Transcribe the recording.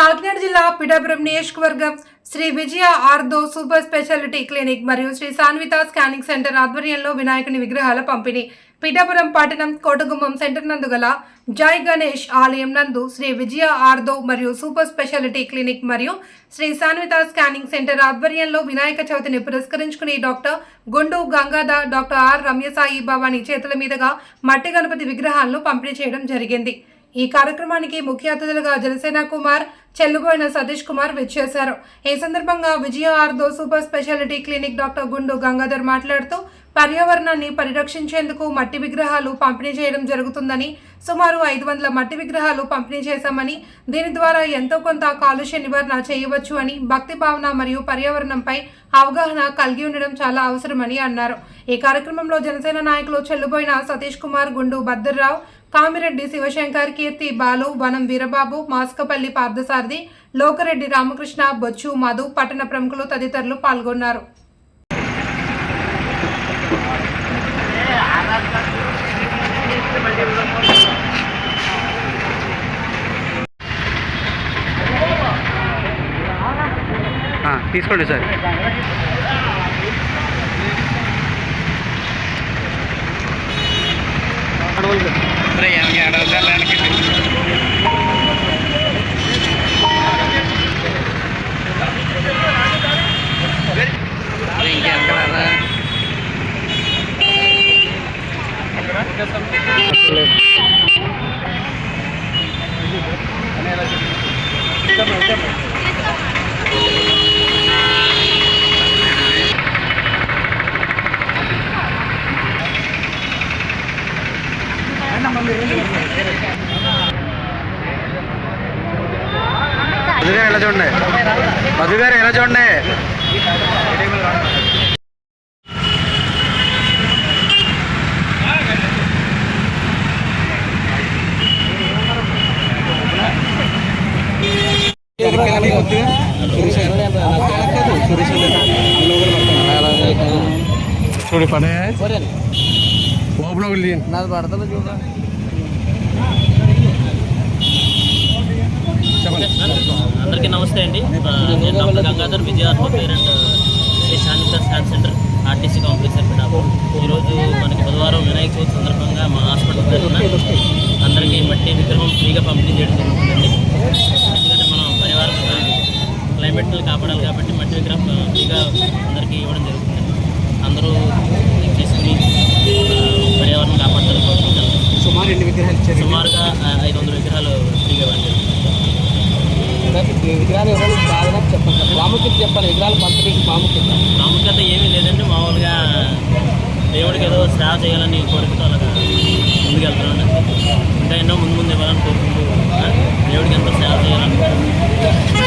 కాకినాడ జిల్లా పిఠాపురం నియోజకవర్గం Sri Vijaya ortho super speciality clinic మరియు శ్రీ సాన్విత స్కానింగ్ సెంటర్ ఆధ్వర్యంలో వినాయకుని విగ్రహాల పంపిణీ. పిఠాపురం పట్టణం కోటగుమ్మం సెంటర్ నందు గల జై గణేష్ ఆలయం నందు శ్రీ విజయ ఆర్దో మరియు సూపర్ స్పెషాలిటీ క్లినిక్ మరియు శ్రీ సాన్విత స్కానింగ్ సెంటర్ ఆధ్వర్యంలో వినాయక చవితిని పురస్కరించుకుని doctor Gundu Gangadhar doctor R Ramyasai Bhavani చేతుల మీదుగా మట్టి గణపతి విగ్రహాలను పంపిణీ చేయడం జరిగింది. ఈ కార్యక్రమానికి ముఖ్య అతిథులుగా జనసేన కుమార్ చెల్లుబోయిన సతీష్ కుమార్ విచ్చేశారు. ఈ సందర్భంగా Vijaya ortho super speciality clinic doctor Gundu Gangadhar మాట్లాడుతూ పర్యావరణాన్ని పరిరక్షించేందుకు మట్టి విగ్రహాలు పంపిణీ చేయడం జరుగుతుందని సుమారు ఐదు వందల మట్టి విగ్రహాలు పంపిణీ చేశామని దీని ద్వారా ఎంతో కొంత కాలుష్య నివారణ చేయవచ్చు అని భక్తి భావన మరియు పర్యావరణంపై అవగాహన కలిగి ఉండడం చాలా అవసరమని అన్నారు. ఈ కార్యక్రమంలో జనసేన నాయకులు చెల్లుబోయిన సతీష్ కుమార్ గుండు భద్రరావు కామిరెడ్డి శివశంకర్ కీర్తి బాలు వనం వీరబాబు మాస్కపల్లి పార్థసారథి లోకరెడ్డి రామకృష్ణ బొచ్చు మధు పట్టణ ప్రముఖులు తదితరులు పాల్గొన్నారు. తీసుకోండి సార్. ಆದರೆ ಯಾವ ಯಾವ್ದಲ್ಲ ಅನ್ಕಿದ್ದೆ Thank you. గారు ఎలా చూడండి? మధు గారు ఎలా చూడండి? చూడు పడే ఓపెన్ ఒకటి నాది పడతా చూడ. Doctor Vijayatma parent Sri Shantitha scan centre RTC complex Pithapuram ఈరోజు మనకి బుధవారం వినాయక చవితి సందర్భంగా మా హాస్పిటల్ తరఫున అందరికీ మట్టి విగ్రహం ఫ్రీగా పంపిణీ చేయడం జరుగుతుందండి. ఎందుకంటే మనం పరివారం క్లైమేట్ని కాపాడాలి కాబట్టి మట్టి విగ్రహం ఫ్రీగా అందరికీ ఇవ్వడం జరుగుతుంది. అందరూ తీసుకుని పర్యావరణం కాపాడాలని కోరుకుంటాను సుమారు ఎన్ని విగ్రహాలు సుమారుగా ఐదు వందల విగ్రహాలు ఫ్రీగా ఇవ్వడం జరుగుతుంది. విగ్రహాలు చెప్పండి ప్రాముఖ్యత చెప్పాలి. విగ్రహాలు పంపిణీకి ప్రాముఖ్యత. ప్రాముఖ్యత ఏమీ లేదండి. మామూలుగా దేవుడికి ఏదో సేవ చేయాలని కోరికతో అలాగా ముందుకెళ్తున్నాను. ఇంకా ఎన్నో ముందు ముందు ఇవ్వాలని కోరుకుంటూ దేవుడికి ఎంతో సేవ చేయాలని